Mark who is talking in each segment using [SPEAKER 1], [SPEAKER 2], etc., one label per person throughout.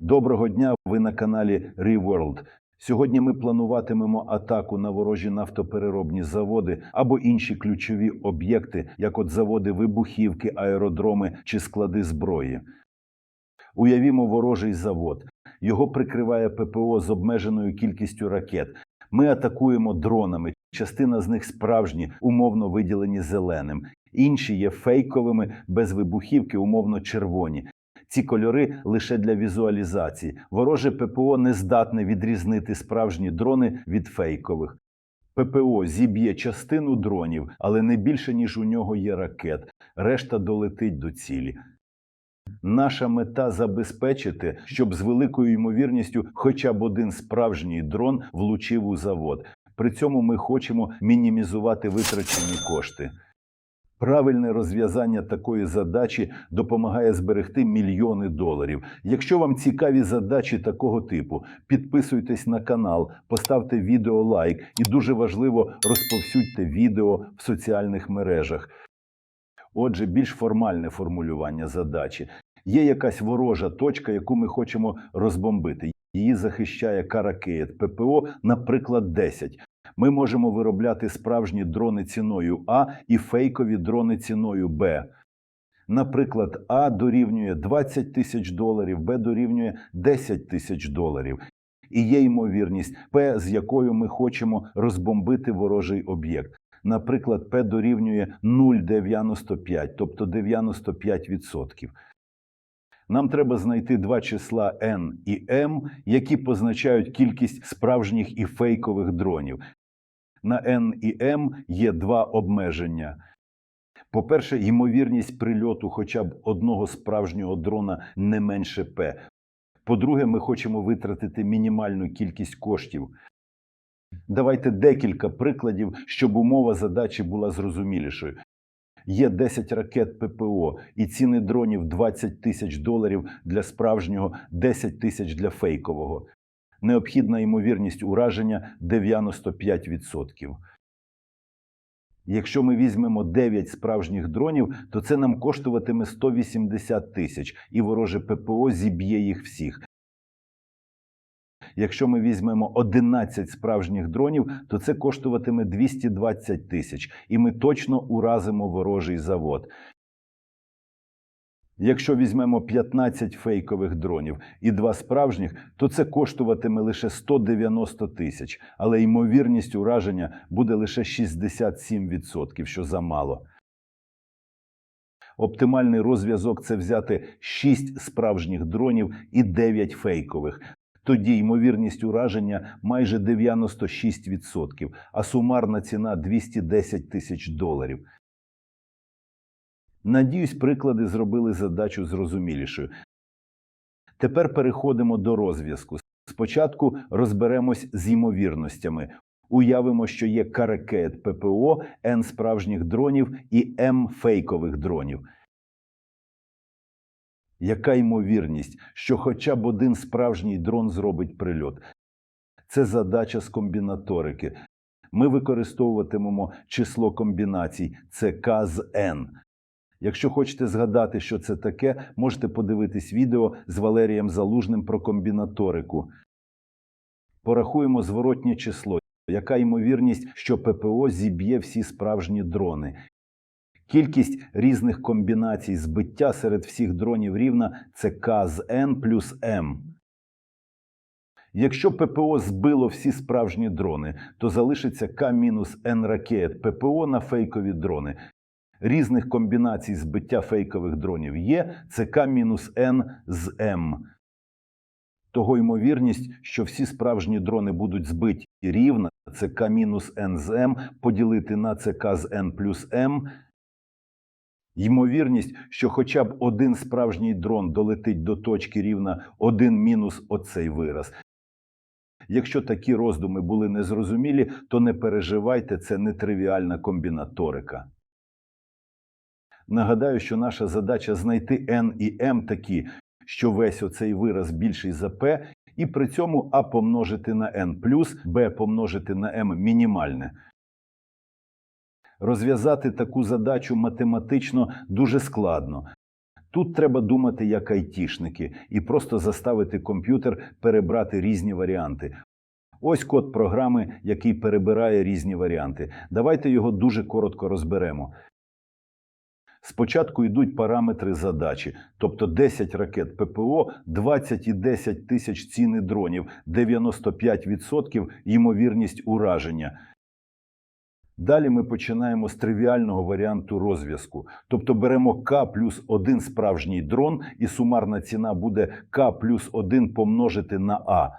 [SPEAKER 1] Доброго дня! Ви на каналі ReWorld. Сьогодні ми плануватимемо атаку на ворожі нафтопереробні заводи або інші ключові об'єкти, як от заводи вибухівки, аеродроми чи склади зброї. Уявімо ворожий завод. Його прикриває ППО з обмеженою кількістю ракет. Ми атакуємо дронами. Частина з них справжні, умовно виділені зеленим. Інші є фейковими, без вибухівки, умовно червоні. Ці кольори лише для візуалізації. Вороже ППО не здатне відрізнити справжні дрони від фейкових. ППО зіб'є частину дронів, але не більше, ніж у нього є ракет. Решта долетить до цілі. Наша мета забезпечити, щоб з великою ймовірністю хоча б один справжній дрон влучив у завод. При цьому ми хочемо мінімізувати витрачені кошти. Правильне розв'язання такої задачі допомагає зберегти мільйони доларів. Якщо вам цікаві задачі такого типу, підписуйтесь на канал, поставте відео лайк і дуже важливо розповсюдьте відео в соціальних мережах. Отже, більш формальне формулювання задачі. Є якась ворожа точка, яку ми хочемо розбомбити. Її захищає каракеєт ППО, наприклад, 10. Ми можемо виробляти справжні дрони ціною А і фейкові дрони ціною Б. Наприклад, А дорівнює 20 тисяч доларів, Б дорівнює 10 тисяч доларів. І є ймовірність П, з якою ми хочемо розбомбити ворожий об'єкт. Наприклад, П дорівнює 0,95, тобто 95%. Нам треба знайти два числа n і m, які позначають кількість справжніх і фейкових дронів. На n і m є два обмеження. По-перше, ймовірність прильоту хоча б одного справжнього дрона не менше P. По-друге, ми хочемо витратити мінімальну кількість коштів. Давайте декілька прикладів, щоб умова задачі була зрозумілішою. Є 10 ракет ППО і ціни дронів 20 тисяч доларів для справжнього, 10 тисяч для фейкового. Необхідна ймовірність ураження 95%. Якщо ми візьмемо 9 справжніх дронів, то це нам коштуватиме 180 тисяч, і вороже ППО зіб'є їх всіх. Якщо ми візьмемо 11 справжніх дронів, то це коштуватиме 220 тисяч, і ми точно уразимо ворожий завод. Якщо візьмемо 15 фейкових дронів і два справжніх, то це коштуватиме лише 190 тисяч, але ймовірність ураження буде лише 67%, що замало. Оптимальний розв'язок це взяти 6 справжніх дронів і 9 фейкових. Тоді ймовірність ураження майже 96%, а сумарна ціна 210 тисяч доларів. Надіюсь, приклади зробили задачу зрозумілішою. Тепер переходимо до розв'язку. Спочатку розберемось з ймовірностями. Уявимо, що є каракет ППО, N справжніх дронів і М фейкових дронів. Яка ймовірність, що хоча б один справжній дрон зробить прильот? Це задача з комбінаторики. Ми використовуватимемо число комбінацій це К з N. Якщо хочете згадати, що це таке, можете подивитись відео з Валерієм Залужним про комбінаторику. Порахуємо зворотнє число. Яка ймовірність, що ППО зіб'є всі справжні дрони? Кількість різних комбінацій збиття серед всіх дронів рівна це К з N плюс М. Якщо ППО збило всі справжні дрони, то залишиться К мінус N ракет ППО на фейкові дрони. Різних комбінацій збиття фейкових дронів є N з М. Того ймовірність, що всі справжні дрони будуть збиті рівна, це К-N з М поділити на це К з N плюс М. Ймовірність, що хоча б один справжній дрон долетить до точки рівна 1 мінус оцей вираз. Якщо такі роздуми були незрозумілі, то не переживайте, це нетривіальна комбінаторика. Нагадаю, що наша задача знайти n і m такі, що весь оцей вираз більший за p, і при цьому а помножити на n плюс, b помножити на m мінімальне. Розв'язати таку задачу математично дуже складно. Тут треба думати як айтішники і просто заставити комп'ютер перебрати різні варіанти. Ось код програми, який перебирає різні варіанти. Давайте його дуже коротко розберемо. Спочатку йдуть параметри задачі, тобто 10 ракет ППО, 20 і 10 тисяч ціни дронів, 95% ймовірність ураження. Далі ми починаємо з тривіального варіанту розв'язку. Тобто беремо К плюс один справжній дрон, і сумарна ціна буде К плюс 1 помножити на А.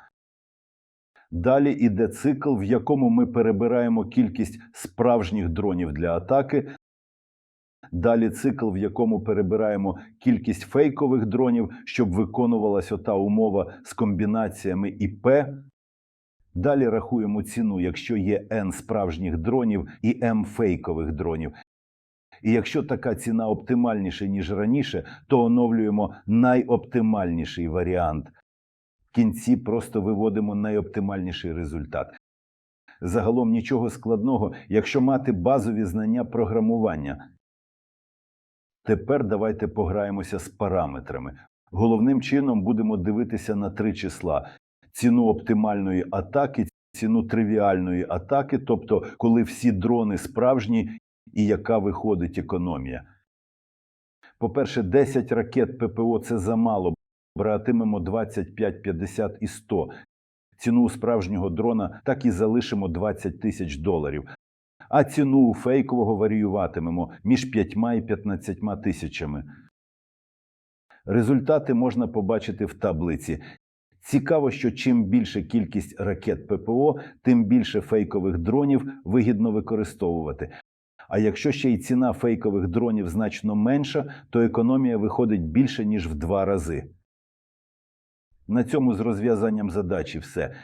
[SPEAKER 1] Далі йде цикл, в якому ми перебираємо кількість справжніх дронів для атаки. Далі цикл, в якому перебираємо кількість фейкових дронів, щоб виконувалася та умова з комбінаціями ІП. Далі рахуємо ціну, якщо є N справжніх дронів і M фейкових дронів. І якщо така ціна оптимальніша, ніж раніше, то оновлюємо найоптимальніший варіант. В кінці просто виводимо найоптимальніший результат. Загалом нічого складного, якщо мати базові знання програмування. Тепер давайте пограємося з параметрами. Головним чином будемо дивитися на три числа: ціну оптимальної атаки, ціну тривіальної атаки, тобто коли всі дрони справжні і яка виходить економія. По-перше, 10 ракет ППО це замало. Братимемо 25, 50 і 100. Ціну справжнього дрона так і залишимо 20 тисяч доларів. А ціну фейкового варіюватимемо між 5 і 15 тисячами. Результати можна побачити в таблиці. Цікаво, що чим більше кількість ракет ППО, тим більше фейкових дронів вигідно використовувати. А якщо ще й ціна фейкових дронів значно менша, то економія виходить більше, ніж в два рази. На цьому з розв'язанням задачі все.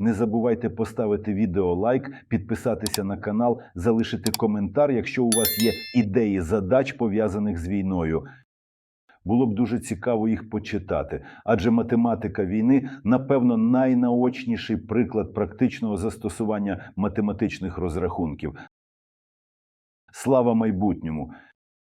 [SPEAKER 1] Не забувайте поставити відео лайк, підписатися на канал, залишити коментар, якщо у вас є ідеї задач, пов'язаних з війною. Було б дуже цікаво їх почитати, адже математика війни, напевно, найнаочніший приклад практичного застосування математичних розрахунків. Слава майбутньому!